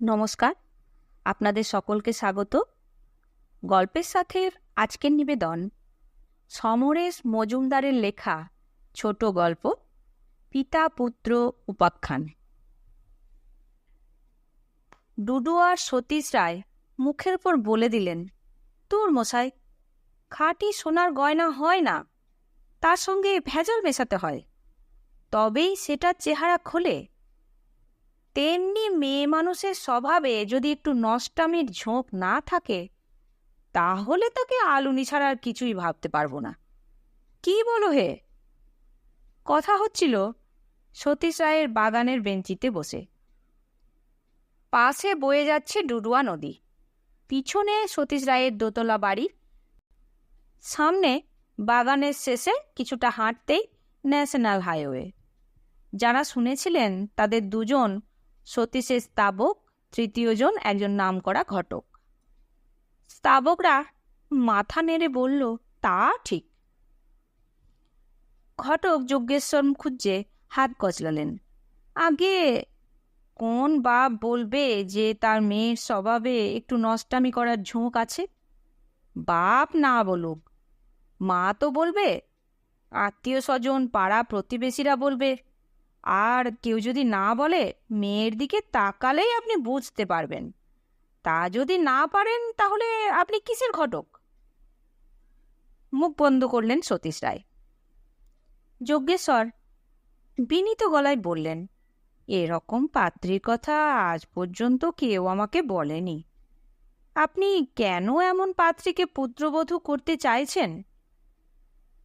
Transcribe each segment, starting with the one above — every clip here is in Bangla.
নমস্কার, আপনাদের সকলকে স্বাগত। গল্পের সাথে আজকের নিবেদন, সমরেশ মজুমদারের লেখা ছোট গল্প, পিতা পুত্র উপাখ্যান। ডুডু আর সতীশ রায় মুখের উপর বলে দিলেন, তোর মশাই, খাঁটি সোনার গয়না হয় না, তার সঙ্গে ভেজাল মেশাতে হয়। তবেই সেটার চেহারা খোলে তেমনি মেয়ে মানুষের স্বভাবে যদি একটু নষ্টামির ঝোঁক না থাকে, তাহলে তাকে আলুনি ছাড়া আর কিছুই ভাবতে পারব না। কি বলো হে? কথা হচ্ছিল সতীশ রায়ের বাগানের বেঞ্চিতে বসে। পাশে বয়ে যাচ্ছে ডুডুয়া নদী। পিছনে সতীশ রায়ের দোতলা বাড়ি। সামনে বাগানের শেষে কিছুটা হাঁটতেই ন্যাশনাল হাইওয়ে। যারা শুনেছিলেন তাদের দুজন সতীশের স্তাবক তৃতীয়জন একজন নামকরা ঘটক। স্তাবকরা মাথা নেড়ে বলল, তা ঠিক। ঘটক যজ্ঞেশ্বর খুঁজছে হাত কচলালেন। আগে কোন বাপ বলবে যে তার মেয়ের স্বভাবে একটু নষ্টামি করার ঝোঁক আছে? বাপ না বলুক। মা তো বলবে। আত্মীয় স্বজন, পাড়া প্রতিবেশীরা বলবে। আর কেউ যদি না বলে, মেয়ের দিকে তাকালেই আপনি বুঝতে পারবেন। তা যদি না পারেন, তাহলে আপনি কিসের ঘটক? মুখ বন্ধ করলেন সতীশ রায়। যজ্ঞেশ্বর বিনীত গলায় বললেন, এরকম পাত্রীর কথা আজ পর্যন্ত কেউ আমাকে বলেনি। আপনি কেন এমন পাত্রীকে পুত্রবধূ করতে চাইছেন?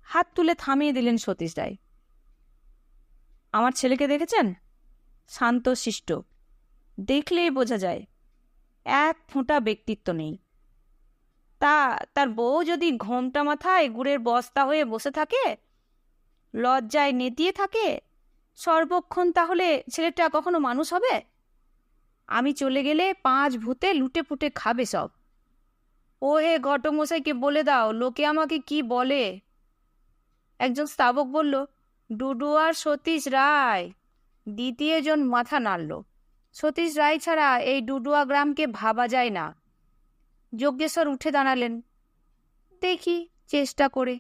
হাত তুলে থামিয়ে দিলেন সতীশ রায়। আমার ছেলেকে দেখেছেন? শান্ত শিষ্ট দেখলেই বোঝা যায়, এক ফোঁটা ব্যক্তিত্ব নেই। তা, তার বউ যদি ঘোমটা মাথায় গুড়ের বস্তা হয়ে বসে থাকে, লজ্জায় নেতিয়ে থাকে, সর্বক্ষণ তাহলে ছেলেটা কখনো মানুষ হবে? আমি চলে গেলে পাঁচ ভূতে লুটে পুটে খাবে সব। ও হে ঘটমশাইকে বলে দাও, লোকে আমাকে কি বলে? একজন স্তাবক বলল ডুডু আর সতীশ রায়। দ্বিতীয়জন মাথা নাড়ল। সতীশ রায় ছাড়া এই ডুডুয়া গ্রামকে ভাবা যায় না। যজ্ঞেশ্বর উঠে দাঁড়ালেন। দেখি, চেষ্টা করে।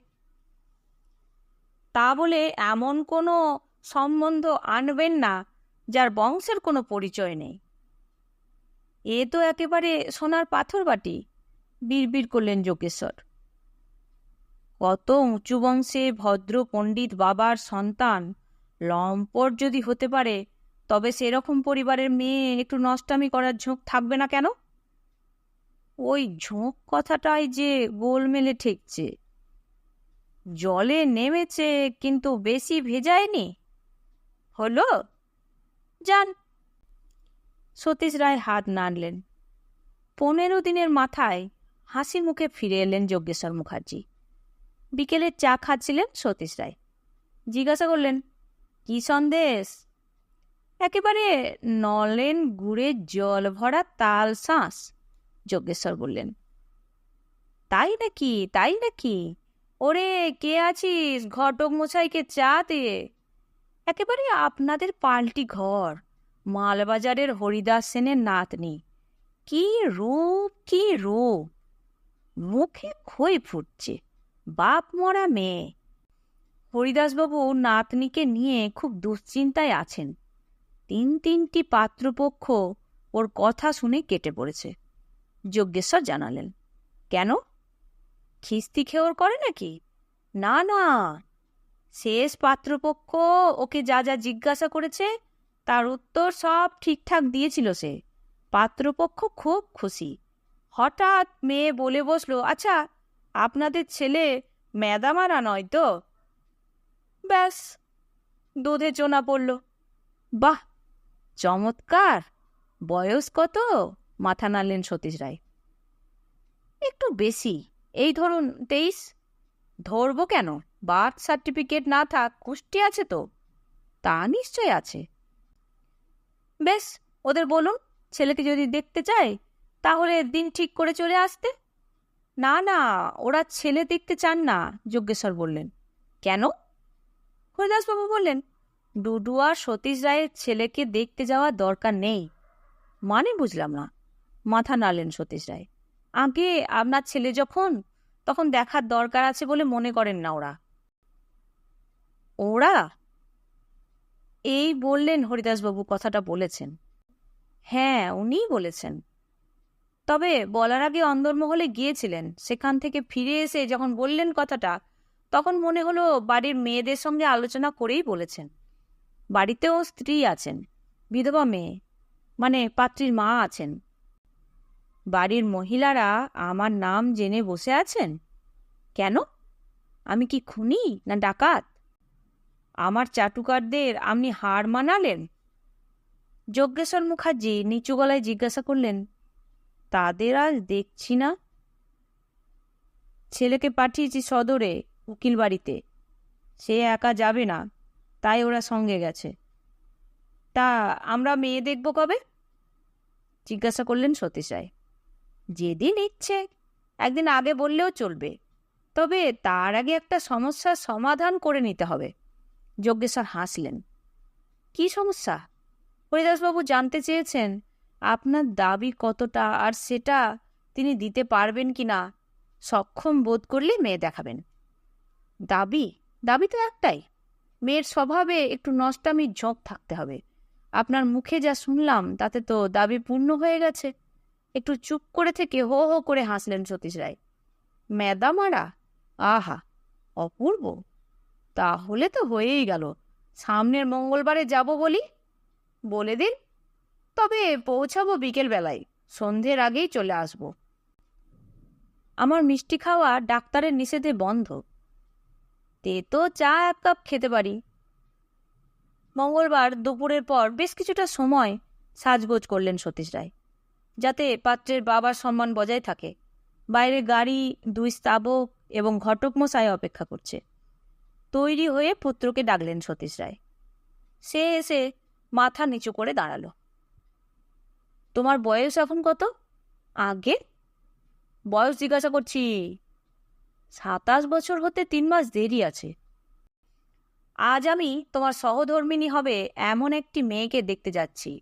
তা বলে এমন কোনো সম্বন্ধ আনবেন না, যার বংশের কোনো পরিচয় নেই। এ তো একেবারে সোনার পাথর বাটি, বিড়বিড় করলেন যোগেশ্বর। কত উঁচু বংশে ভদ্র পণ্ডিত বাবার সন্তান। লম্পট যদি হতে পারে, তবে সেরকম পরিবারের মেয়ে একটু নষ্টামি করার ঝোঁক থাকবে না কেন? ওই ঝোঁক কথাটাই যে গোলমেলে ঠেকছে। জলে নেমেছে, কিন্তু বেশি ভেজায়নি। হলো? যান। সতীশ রায় হাত নাড়লেন। পনেরো দিনের মাথায় হাসি মুখে ফিরে এলেন যজ্ঞেশ্বর মুখার্জি। বিকেলে চা খাচ্ছিলেন সতীশ রায়। জিজ্ঞাসা করলেন, কি সন্দেশ? একেবারে নলেন গুড়ে জল ভরা তাল শাঁস যজ্ঞেশ্বর বললেন। তাই নাকি তাই নাকি? ওরে, কে আছিস? ঘটক মশাইকে চা দিয়ে একেবারে আপনাদের পাল্টি ঘর, মালবাজারের হরিদাস সেনের নাতনি। কি রূপ কি রূপ? মুখে খই ফুটছে বাপ মরা মেয়ে। হরিদাসবাবু নাতনিকে নিয়ে খুব দুশ্চিন্তায় আছেন। তিন তিনটি পাত্রপক্ষ ওর কথা শুনে কেটে পড়েছে। যজ্ঞেশ্বর জানালেন, কেন? খিস্তি খেওর করে নাকি? না না। শেষ পাত্রপক্ষ ওকে যা যা জিজ্ঞাসা করেছে, তার উত্তর সব ঠিকঠাক দিয়েছিল সে। পাত্রপক্ষ খুব খুশি। হঠাৎ মেয়ে বলে বসল আচ্ছা আপনাদের ছেলে ম্যাদামারা নয় তো? ব্যাস, দুধে চোনা পড়ল। বাহ, চমৎকার! বয়স কত? মাথা নাড়লেন সতীশ রায়। একটু বেশি, এই ধরুন তেইশ। ধরবো কেন? বার্থ সার্টিফিকেট না থাক, কুষ্টি আছে তো। তা নিশ্চয় আছে। বেশ ওদের বলুন, ছেলেকে যদি দেখতে চায়, তাহলে দিন ঠিক করে চলে আসতে। না না, ওরা ছেলে দেখতে চান না যজ্ঞেশ্বর বললেন। কেন? হরিদাসবাবু বললেন, ডুডু আর সতীশ রায়ের ছেলেকে দেখতে যাওয়ার দরকার নেই। মানে বুঝলাম না, মাথা নাড়লেন সতীশ রায়। আগে আপনার ছেলে যখন, তখন দেখার দরকার আছে বলে মনে করেন না ওরা। ওরা? এই বললেন হরিদাসবাবু কথাটা বলেছেন। হ্যাঁ উনিই বলেছেন। তবে বলার আগে অন্দরমহলে গিয়েছিলেন। সেখান থেকে ফিরে এসে যখন বললেন কথাটা, তখন মনে হলো বাড়ির মেয়েদের সঙ্গে আলোচনা করেই বলেছেন। বাড়িতেও স্ত্রী আছেন, বিধবা মেয়ে মানে পাত্রীর মা আছেন। বাড়ির মহিলারা আমার নাম জেনে বসে আছেন? কেন? আমি কি খুনি না ডাকাত? আমার চাটুকারদের আপনি হার মানালেন? যজ্ঞেশ্বর মুখার্জি নিচু গলায় জিজ্ঞাসা করলেন তাদের আজ দেখছি না। ছেলেকে পাঠিয়েছি সদরে, উকিল বাড়িতে। সে একা যাবে না, তাই ওরা সঙ্গে গেছে। তা আমরা মেয়ে দেখব কবে? জিজ্ঞাসা করলেন সতীশ যেদিন ইচ্ছে, একদিন আগে বললেও চলবে। তবে তার আগে একটা সমস্যার সমাধান করে নিতে হবে। যজ্ঞেশ্বর হাসলেন। কি সমস্যা? হরিদাসবাবু জানতে চেয়েছেন আপনার দাবি কতটা আর সেটা তিনি দিতে পারবেন কি না, সক্ষম বোধ করলে মেয়ে দেখাবেন। দাবি? দাবি তো একটাই। মেয়ের স্বভাবে একটু নষ্টামির ঝোঁক থাকতে হবে। আপনার মুখে যা শুনলাম, তাতে তো দাবি পূর্ণ হয়ে গেছে। একটু চুপ করে থেকে হো হো করে হাসলেন সতীশ রায়। ম্যাদা মারা আহা, অপূর্ব। তাহলে তো হয়েই গেল। সামনের মঙ্গলবারে যাব বলি? বলে দিন। তবে পৌঁছাবো বিকেল বেলায় সন্ধ্যের আগেই চলে আসব। আমার মিষ্টি খাওয়া ডাক্তারের নিষেধে বন্ধ। তে তো চা এক কাপ খেতে পারি। মঙ্গলবার দুপুরের পর বেশ কিছুটা সময় সাজগোজ করলেন সতীশ রায়। যাতে পাত্রের বাবার সম্মান বজায় থাকে। বাইরে গাড়ি, দুই স্তাবক এবং ঘটক মশাই অপেক্ষা করছে। তৈরি হয়ে পুত্রকে ডাকলেন সতীশ রায়। সে এসে মাথা নিচু করে দাঁড়াল। তোমার বয়স এখন কত? আগে? বয়স জিজ্ঞাসা করছি। সাতাশ বছর হতে তিন মাস দেরি আছে। আজ আমি তোমার সহধর্মিনী হবে এমন একটি মেয়েকে দেখতে যাচ্ছি।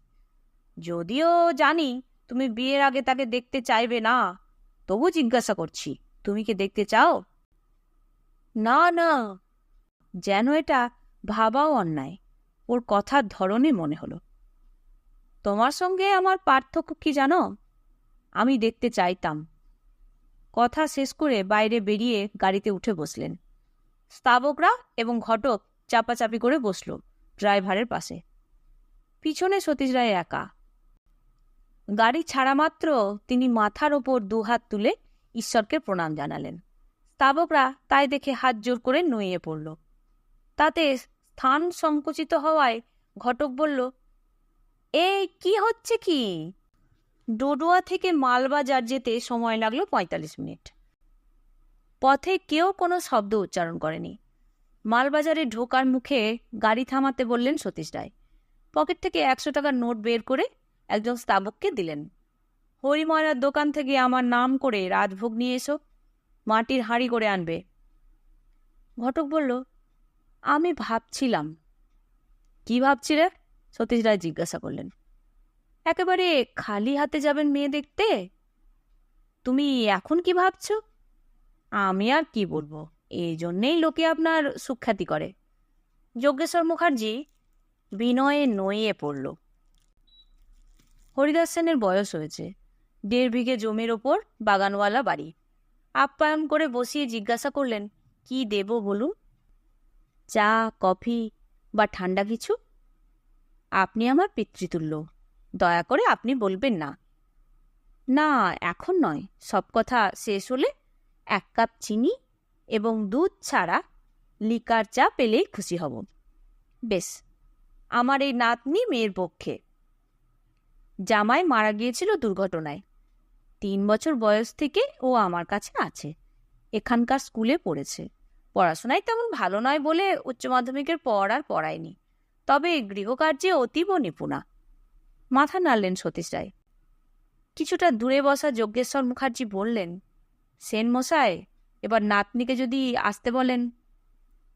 যদিও জানি তুমি বিয়ের আগে তাকে দেখতে চাইবে না, তবু জিজ্ঞাসা করছি, তুমি কি দেখতে চাও? না না। যেন এটা ভাবাও অন্যায়। ওর কথার ধরনে মনে হলো। তোমার সঙ্গে আমার পার্থক্য কি জানো? আমি দেখতে চাইতাম। কথা শেষ করে বাইরে বেরিয়ে গাড়িতে উঠে বসলেন। স্তাবকরা এবং ঘটক চাপাচাপি করে বসল ড্রাইভারের পাশে। পিছনে সতীশ রায় একা। গাড়ি ছাড়া মাত্র তিনি মাথার ওপর দুহাত তুলে ঈশ্বরকে প্রণাম জানালেন। স্তাবকরা তাই দেখে হাত জোর করে নুয়ে পড়ল। তাতে স্থান সংকুচিত হওয়ায় ঘটক বলল এই, কি হচ্ছে কি? ডোডোয়া থেকে মালবাজার যেতে সময় লাগল পঁয়তাল্লিশ মিনিট। পথে কেউ কোনো শব্দ উচ্চারণ করেনি। মালবাজারে ঢোকার মুখে গাড়ি থামাতে বললেন সতীশ রায়। পকেট থেকে একশো টাকার নোট বের করে একজন স্তাবককে দিলেন। হরিময়রার দোকান থেকে আমার নাম করে রাজভোগ নিয়ে এসো, মাটির হাঁড়ি করে আনবে। ঘটক বলল, আমি ভাবছিলাম। কি ভাবছিলে? সতীশ রায় জিজ্ঞাসা করলেন, একেবারে খালি হাতে যাবেন মেয়ে দেখতে? তুমি এখন কি ভাবছ? আমি আর কি বলব? এই জন্যেই লোকে আপনার সুখ্যাতি করে। যজ্ঞেশ্বর মুখার্জি বিনয়ে নয়ে পড়ল। হরিদাস সেনের বয়স হয়েছে, দেড় বিঘে জমির ওপর বাগানওয়ালা বাড়ি। আপ্যায়ন করে বসিয়ে জিজ্ঞাসা করলেন, কি দেব বলুন? চা, কফি বা ঠান্ডা কিছু? আপনি আমার পিতৃতুল্য। দয়া করে আপনি বলবেন না। না, এখন নয়। সব কথা শেষ হলে এক কাপ চিনি এবং দুধ ছাড়া লিকার চা পেলেই খুশি হব। বেশ, আমার এই নাতনি মেয়ের পক্ষে। জামাই মারা গিয়েছিল দুর্ঘটনায়। তিন বছর বয়স থেকে ও আমার কাছে আছে। এখানকার স্কুলে পড়েছে। পড়াশোনায় তেমন ভালো নয় বলে উচ্চ মাধ্যমিকের পর আর পড়ায়নি। তবে গৃহকার্যে অতীব নিপুণা। মাথা নাড়লেন সতীশ রায়। কিছুটা দূরে বসা যজ্ঞেশ্বর মুখার্জি বললেন, সেন মশাই, এবার নাতনিকে যদি আসতে বলেন?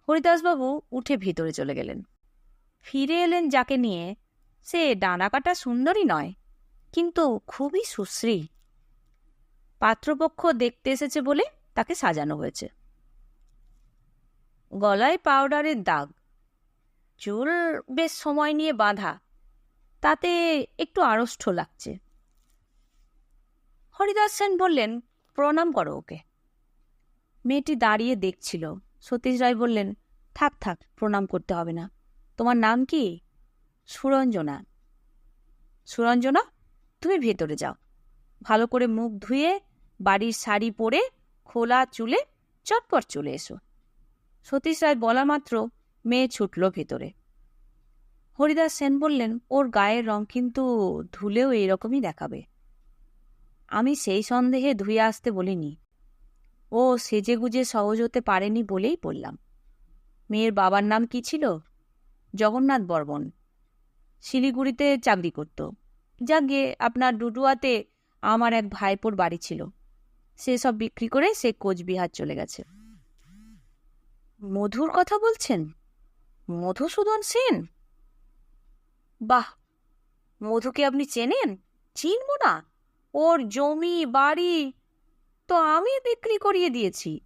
হরিদাসবাবু উঠে ভিতরে চলে গেলেন। ফিরে এলেন যাকে নিয়ে সে ডানা কাটা সুন্দরী নয়, কিন্তু খুবই সুশ্রী। পাত্রপক্ষ দেখতে এসেছে বলে তাকে সাজানো হয়েছে। গলায় পাউডারের দাগ চুল বেশ সময় নিয়ে বাঁধা। তাতে একটু আড়ষ্ট লাগছে। হরিদাস সেন বললেন, প্রণাম করো ওকে। মেয়েটি দাঁড়িয়ে দেখছিল। সতীশ রায় বললেন, থাক থাক, প্রণাম করতে হবে না। তোমার নাম কি? সুরঞ্জনা। সুরঞ্জনা? তুমি ভেতরে যাও। ভালো করে মুখ ধুয়ে, বাড়ির শাড়ি পরে, খোলা চুলে চটপট চলে এসো। সতীশ রায় বলা মাত্র মেয়ে ছুটল ভেতরে। হরিদাস সেন বললেন, ওর গায়ের রং কিন্তু ধুলেও এইরকমই দেখাবে। আমি সেই সন্দেহে ধুয়ে আসতে বলিনি। ও সেজে গুজে সহজ হতে পারেনি বলেই বললাম। মেয়ের বাবার নাম কি ছিল? জগন্নাথ বর্মন। শিলিগুড়িতে চাকরি করত। যাকে আপনার ডুডুয়াতে আমার এক ভাইপোর বাড়ি ছিল। সে সব বিক্রি করে সে কোচবিহার চলে গেছে। মধুর কথা বলছেন? মধুসূদন সেন? বাহ, মধুকে আপনি চেনেন? চিনব না। ওর জমি, বাড়ি তো আমি বিক্রি করিয়ে দিয়েছি।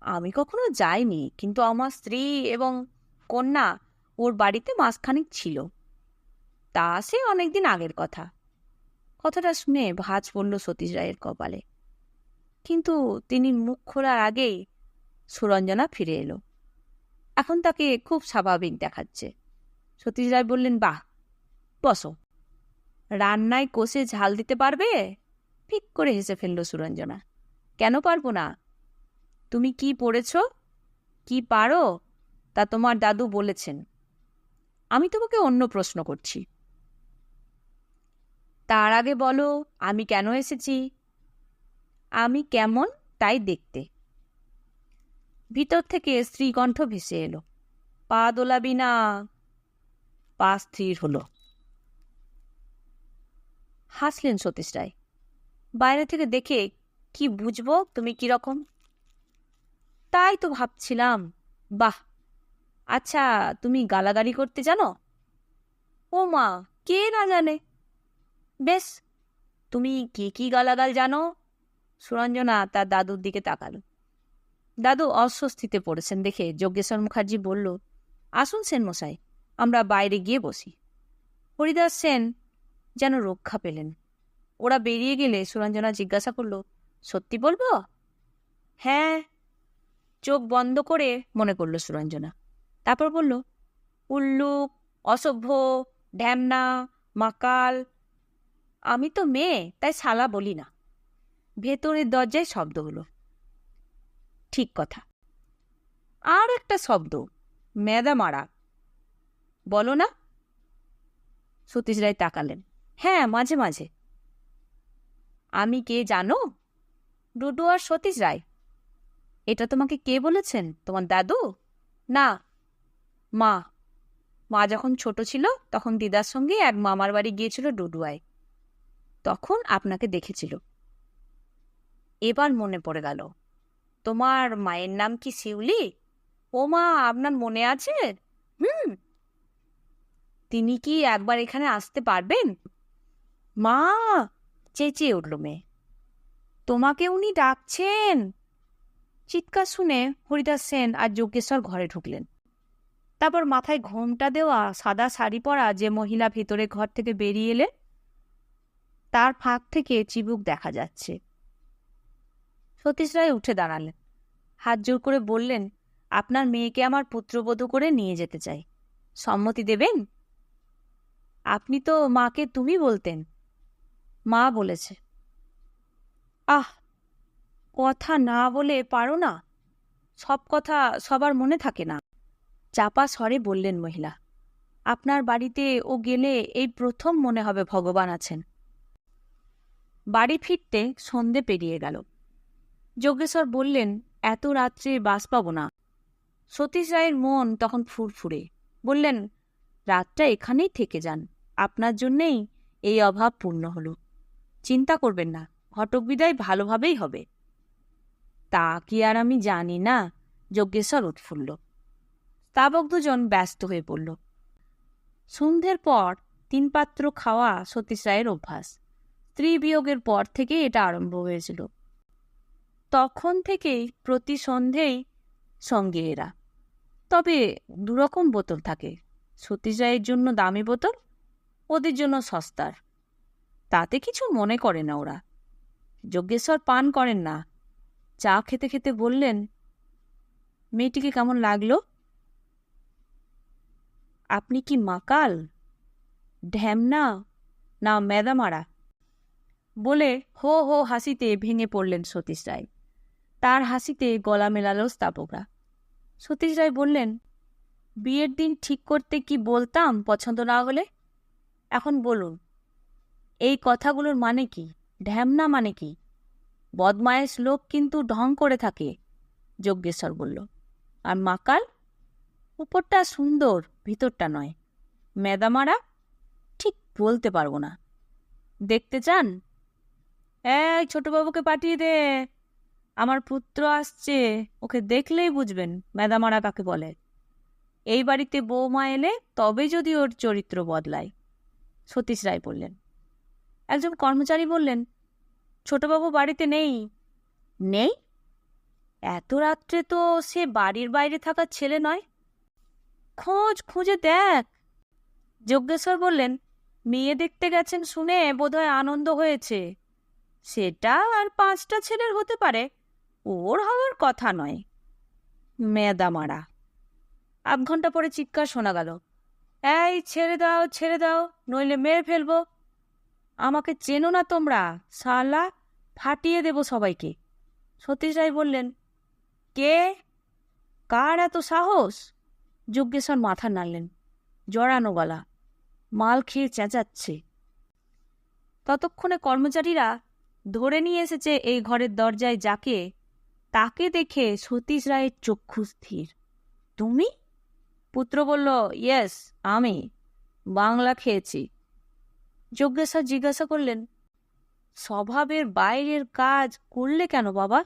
আমি কখনো যাইনি, কিন্তু আমার স্ত্রী এবং কন্যা ওর বাড়িতে মাসখানিক ছিল। তা সে অনেকদিন আগের কথা। কথাটা শুনে ভাজ পড়ল সতীশ রায়ের কপালে। কিন্তু তিনি মুখ খোলার আগেই সুরঞ্জনা ফিরে এলো। এখন তাকে খুব স্বাভাবিক দেখাচ্ছে। সতীশ রায় বললেন, বাহ, বসো। রান্নায় কষে ঝাল দিতে পারবে? ঠিক করে হেসে ফেলল সুরঞ্জনা। কেন পারব না? তুমি কি পড়েছ? কি পারো? তা তোমার দাদু বলেছেন। আমি তোমাকে অন্য প্রশ্ন করছি। তার আগে বলো, আমি কেন এসেছি? আমি কেমন তাই দেখতে। ভিতর থেকে স্ত্রীকণ্ঠ ভেসে এলো। পা দোলাবি না। পা স্থির হলো। হাসলেন সতীশ রায়। বাইরে থেকে দেখে কি বুঝব? তুমি কীরকম তাই তো ভাবছিলাম। বাহ! আচ্ছা তুমি গালাগালি করতে জানো? ও মা, কে না জানে? বেশ, তুমি কি কি গালাগাল জানো? সুরঞ্জনা তার দাদুর দিকে তাকালো। দাদু অস্বস্তিতে পড়েছেন দেখে যজ্ঞেশ্বর মুখার্জি বলল, আসুন সেন মশাই আমরা বাইরে গিয়ে বসি। হরিদাস সেন যেন রক্ষা পেলেন। ওরা বেরিয়ে গেলে সুরঞ্জনা জিজ্ঞাসা করল, সত্যি বলব? হ্যাঁ। চোখ বন্ধ করে মনে করল সুরঞ্জনা। তারপর বলল, উল্লুক, অসভ্য, ঢ্যামনা, মাকাল, আমি তো মেয়ে, তাই শালা বলি না। ভেতরের দরজায় শব্দ হলো। ঠিক কথা। আর একটা শব্দ মেদা মারা বলো না। সতীশ রায় তাকালেন। হ্যাঁ মাঝে মাঝে। আমি কে জানো? ডুডু আর সতীশ রায়। এটা তোমাকে কে বলেছেন? তোমার দাদু? না। মা। মা যখন ছোট ছিল, তখন দিদার সঙ্গে এক মামার বাড়ি গিয়েছিল ডুডুয়ায় তখন আপনাকে দেখেছিল। এবার মনে পড়ে গেল। তোমার মায়ের নাম কি শিউলি? ও মা আপনার মনে আছে? হুম। তিনি কি একবার এখানে আসতে পারবেন? মা, চেঁচিয়ে উঠল মেয়ে। তোমাকে উনি ডাকছেন। চিৎকার শুনে হরিদাস সেন আর যজ্ঞেশ্বর ঘরে ঢুকলেন। তারপর মাথায় ঘোমটা দেওয়া, সাদা শাড়ি পরা যে মহিলা ভেতরে ঘর থেকে বেরিয়ে এলেন, তার ফাঁক থেকে চিবুক দেখা যাচ্ছে। সতীশ রায় উঠে দাঁড়ালেন। হাত জোর করে বললেন, আপনার মেয়েকে আমার পুত্রবধূ করে নিয়ে যেতে চাই। সম্মতি দেবেন? আপনি তো মাকে তুমি বলতেন। মা বলেছে। আহ! কথা না বলে পারো না? সব কথা সবার মনে থাকে না? চাপা স্বরে বললেন মহিলা, আপনার বাড়িতে ও গেলে এই প্রথম মনে হবে ভগবান আছেন। বাড়ি ফিরতে সন্ধে পেরিয়ে গেল। যজ্ঞেশ্বর বললেন, এত রাত্রে বাস পাব না। সতীশ রায়ের মন তখন ফুরফুরে। বললেন, রাতটা এখানেই থেকে যান। আপনার জন্যেই এই অভাব পূর্ণ হল। চিন্তা করবেন না, ঘটক বিদায় ভালোভাবেই হবে। তা কি আর আমি জানি না? যজ্ঞেশ্বর উৎফুল্ল। স্তাবক দুজন ব্যস্ত হয়ে পড়ল। সন্ধ্যের পর তিন পাত্র খাওয়া সতীশ রায়ের অভ্যাস। স্ত্রী বিয়োগের পর থেকে এটা আরম্ভ হয়েছিল। তখন থেকেই প্রতি সন্ধেই সঙ্গে এরা। তবে দুরকম বোতল থাকে। সতীশ জন্য দামি বোতল, ওদের জন্য সস্তার। তাতে কিছু মনে করে না ওরা। যজ্ঞেশ্বর পান করেন না। চা খেতে খেতে বললেন, মেয়েটিকে কেমন লাগল? আপনি কি মাকাল? ঢ্যামনা না। মেদামারা বলে হো হো হাসিতে ভেঙে পড়লেন সতীশ রায়। তার হাসিতে গলা মেলালো স্থাপকরা সতীশ রায় বললেন, বিয়ের দিন ঠিক করতে কি বলতাম পছন্দ না হলে? এখন বলুন, এই কথাগুলোর মানে কি? ঢ্যামনা মানে কি? বদমায়েশ লোক কিন্তু ঢং করে থাকে যজ্ঞেশ্বর বলল। আর মাকাল উপরটা সুন্দর, ভিতরটা নয়। মেদামারা ঠিক বলতে পারব না। দেখতে চান? এই ছোটবাবুকে পাঠিয়ে দে। আমার পুত্র আসছে, ওকে দেখলেই বুঝবেন মেদামারা কাকে বলে। এই বাড়িতে বৌমা এলে তবে যদি ওর চরিত্র বদলায়, সতীশ রায় বললেন। একজন কর্মচারী বললেন, ছোটবাবু বাড়িতে নেই? নেই? এত রাত্রে তো সে বাড়ির বাইরে থাকার ছেলে নয়। খোঁজ খুঁজে দেখ। যজ্ঞেশ্বর বললেন, মেয়ে দেখতে গেছেন শুনে বোধহয় আনন্দ হয়েছে। সেটা আর পাঁচটা ছেলের হতে পারে। ওর হওয়ার কথা নয়। মেদা মারা। আধ ঘণ্টা পরে চিৎকার শোনা গেল। এই, ছেড়ে দাও ছেড়ে দাও, নইলে মেরে ফেলব। আমাকে চেনো না তোমরা সালা ফাটিয়ে দেব সবাইকে। সতীশ রায় বললেন, কে? কার এত সাহস? যজ্ঞেশ্বর মাথা নাড়লেন, জড়ানো গলা। মাল খেয়ে চেঁচাচ্ছে। ততক্ষণে কর্মচারীরা ধরে নিয়ে এসেছে এই ঘরের দরজায় যাকে তাকে দেখে সতীশ রায়ের চক্ষু স্থির। তুমি? পুত্র বলল, ইয়েস, আমি। বাংলা খেয়েছি। যজ্ঞেশ্বর জিজ্ঞাসা করলেন, স্বভাবের বাইরের কাজ করলে কেন বাবা?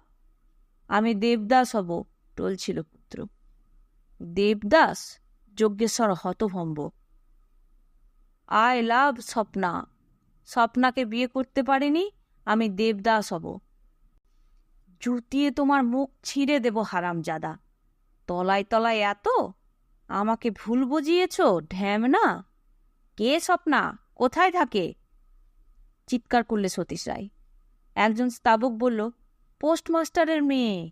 আমি দেবদাস হব, টলছিল পুত্র। দেবদাস? যজ্ঞেশ্বর হতভম্ব। I love Swapna. স্বপ্নাকে বিয়ে করতে পারিনি, আমি দেবদাস হব। জুতিয়ে তোমার মুখ ছিঁড়ে দেব হারামজাদা। তলায় তলায় এত? আমাকে ভুল বুঝিয়েছ, ঢ্যাম না? কে স্বপ্না? কোথায় থাকে? চিৎকার করলে সতীশ রায়। একজন স্তাবক বলল, পোস্টমাস্টারের মেয়ে,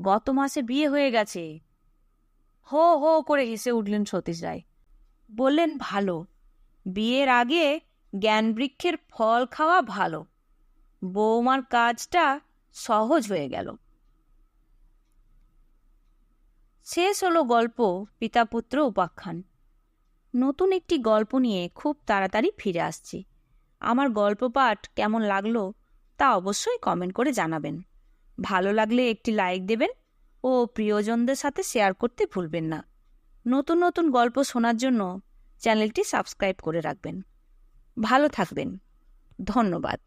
গত মাসে বিয়ে হয়ে গেছে। হো হো করে হেসে উঠলেন সতীশ রায়। বললেন, ভালো। বিয়ের আগে জ্ঞানবৃক্ষের ফল খাওয়া ভালো। বৌমার কাজটা সহজ হয়ে গেল। শেষ হলো গল্প পিতাপুত্র উপাখ্যান। নতুন একটি গল্প নিয়ে খুব তাড়াতাড়ি ফিরে আসছি। আমার গল্প পাঠ কেমন লাগল তা অবশ্যই কমেন্ট করে জানাবেন। ভালো লাগলে একটি লাইক দেবেন ও প্রিয়জনদের সাথে শেয়ার করতে ভুলবেন না। নতুন নতুন গল্প শোনার জন্য চ্যানেলটি সাবস্ক্রাইব করে রাখবেন। ভালো থাকবেন। ধন্যবাদ।